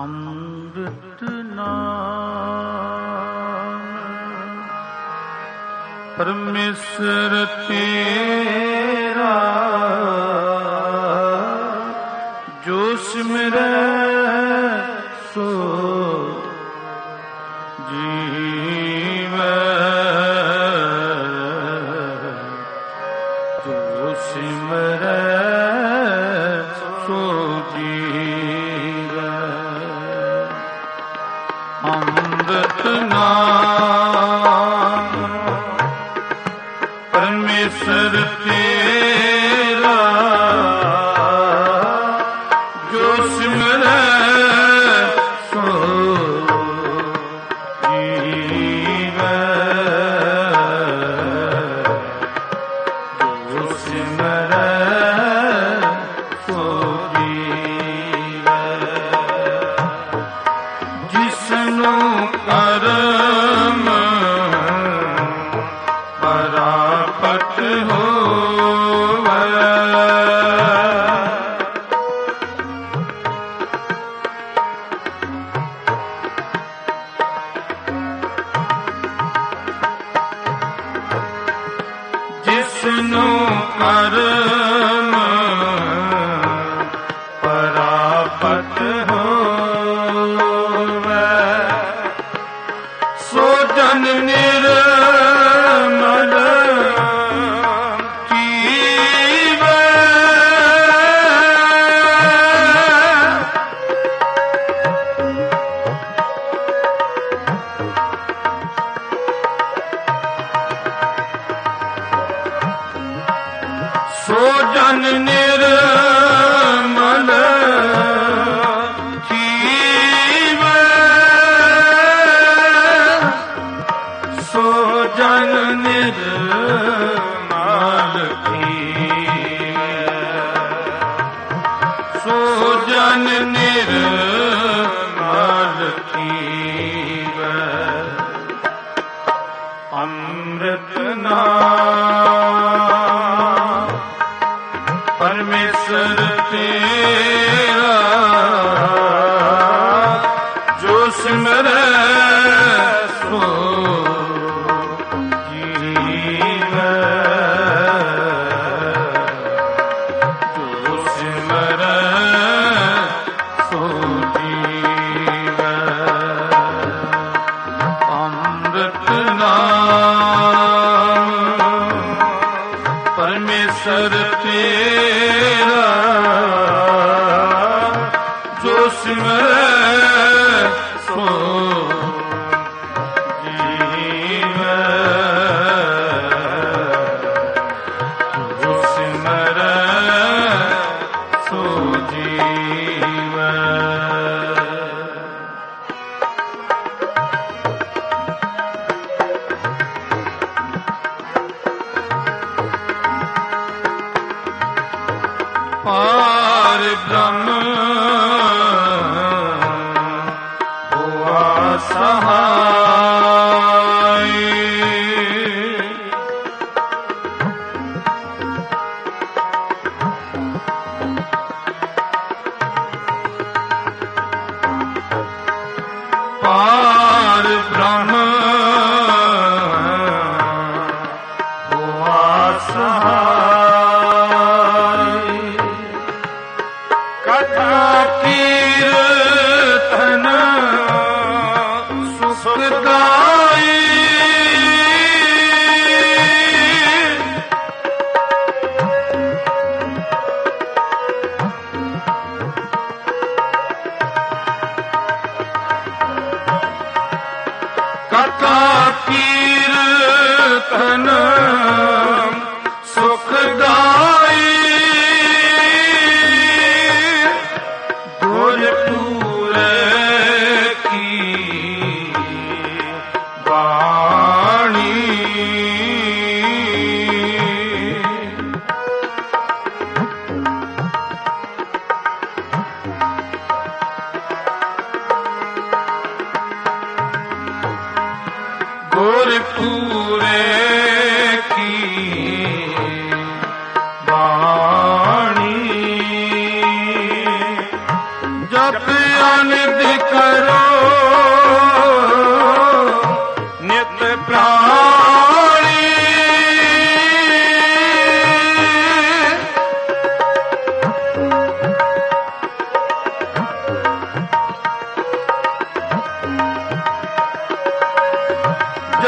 ਅੰਮ੍ਰਿਤ ਨਾਮ ਪਰਮੇਸ਼ਰ ਤੇਰਾ ਜੋ ਸਿਮਰੈ ਸੋ ਅੰਮ੍ਰਿਤ ਨਾਮ ਪਰਮੇਸ਼ਰ ਤੇ पट हो Ah. सरपे ਪਾਰ ਬ੍ਰਹਮ। ਹੋਆ ਤਨ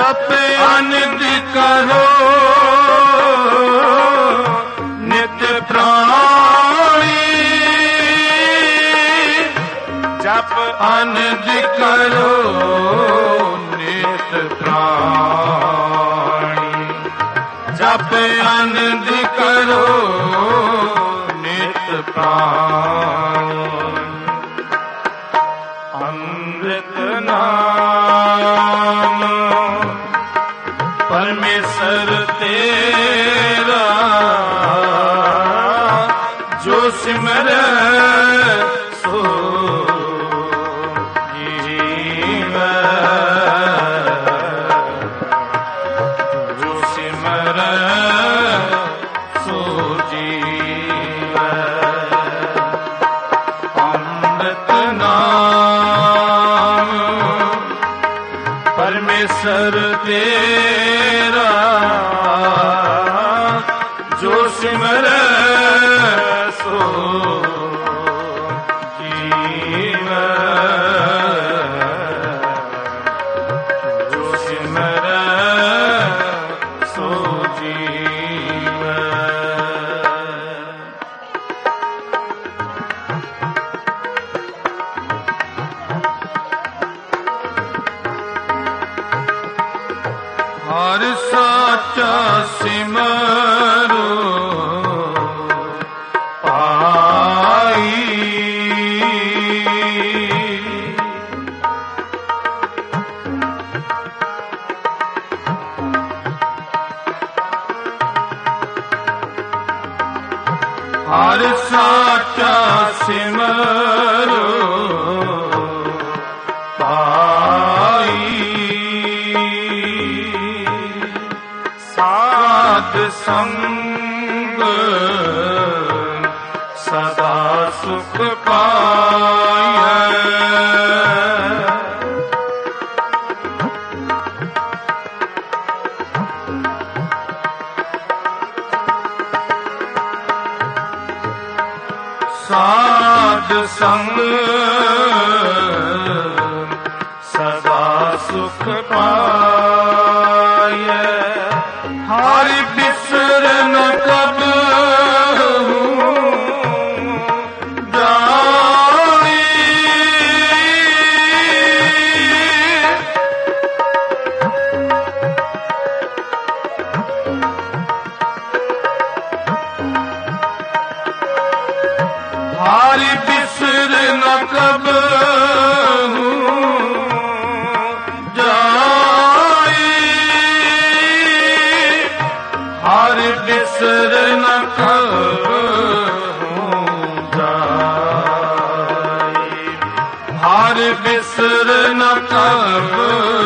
ਜਪ ਅਨੰਦ ਕਰੋ। ਨਿਤ ਪ੍ਰਾਣੀ ਜਪ ਅਨੰਦ ਕਰੋ, ਨਿਤ ਪ੍ਰਾਣੀ। ਜਪ ਅਨੰਦ ਕਰੋ, ਨਿਤ ਪ੍ਰਾਣੀ। ਅੰਮ੍ਰਿਤ ਨਾਮ ਪਰਮੇਸ਼ਰ ਤੇਰਾ। ਸੰਗ ਅਸਰ ਨਾ ਪਾਵੇ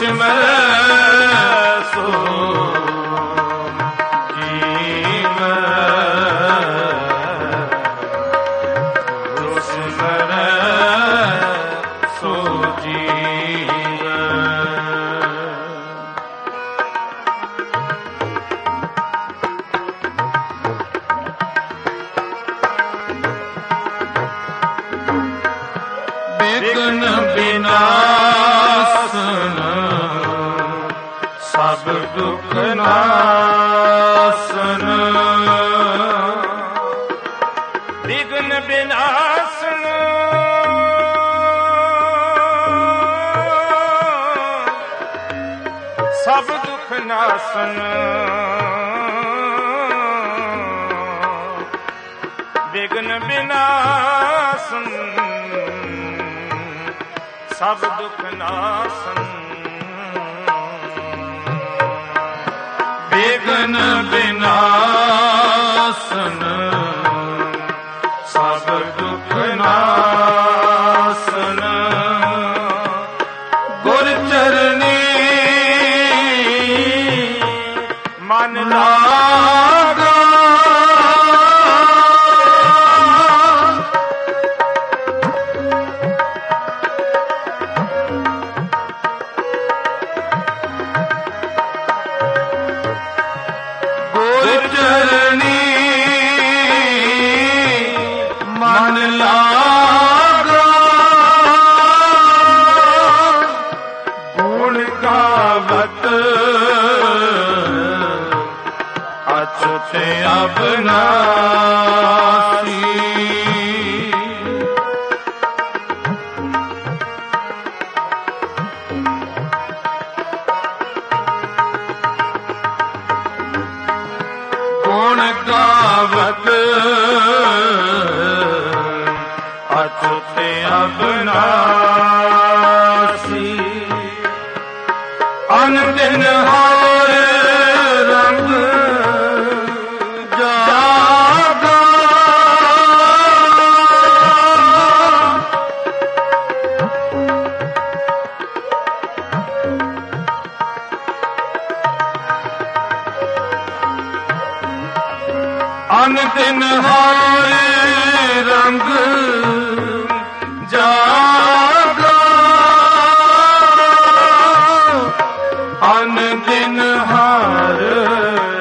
düşme ਨਾਸਨ ਵਿਗਨ ਬਿਨਾਸਨ ਸਭ ਦੁਖ ਨਾਸਨ। ਵਿਗਨ ਬਿਨਾਸਨ ਸਭ ਦੁਖ ਨਾਸਨ। ਮਨ ਅਚੁਤ ਅਬਨਾਸੀ ਅਨੰਦਨ ਰੰਗ ਜਾਗਾ। ਅਨ ਦਿਨ ਹਰ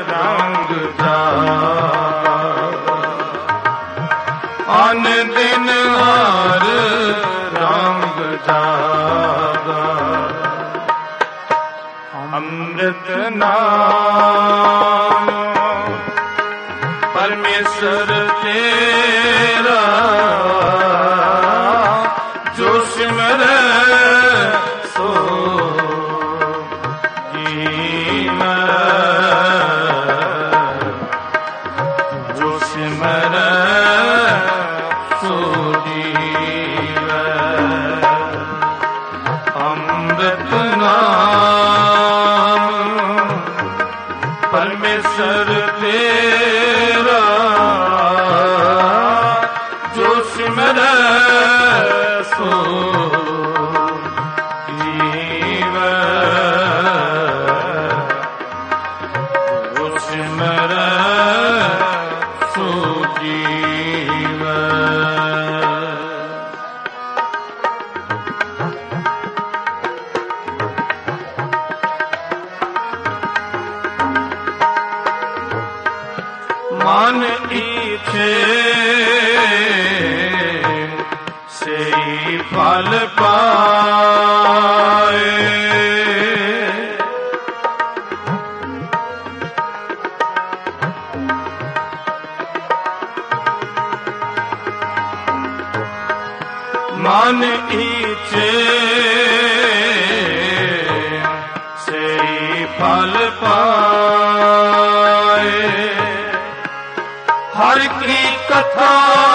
ਰੰਗ ਜਾਗਾ। ਅਨ ਦਿਨ ਹਰ ਰੰਗ ਜਾਗਾ। ਅੰਮ੍ਰਿਤ ਨਾਮ ਪਰਮੇਸ਼ਰ ਤੇਰਾ ਜੋ ਸਿਮਰੈ ਸੋ ਜੀਵੈ ਜੋ ਸਿਮਰੈ ਸੋ ਜੀਵੈ ਅੰਮ੍ਰਿਤ ਨਾਮ ਪਰਮੇਸ਼ਰ ਤੇਰਾ ਮਨ ਈਛੇ ਸਈ ਫਲ ਪਾਏ। ਮਨ Ah.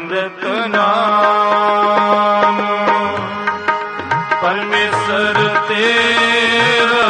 ਅੰਮ੍ਰਿਤ ਨਾਮ ਪਰਮੇਸ਼ਰ ਤੇਰਾ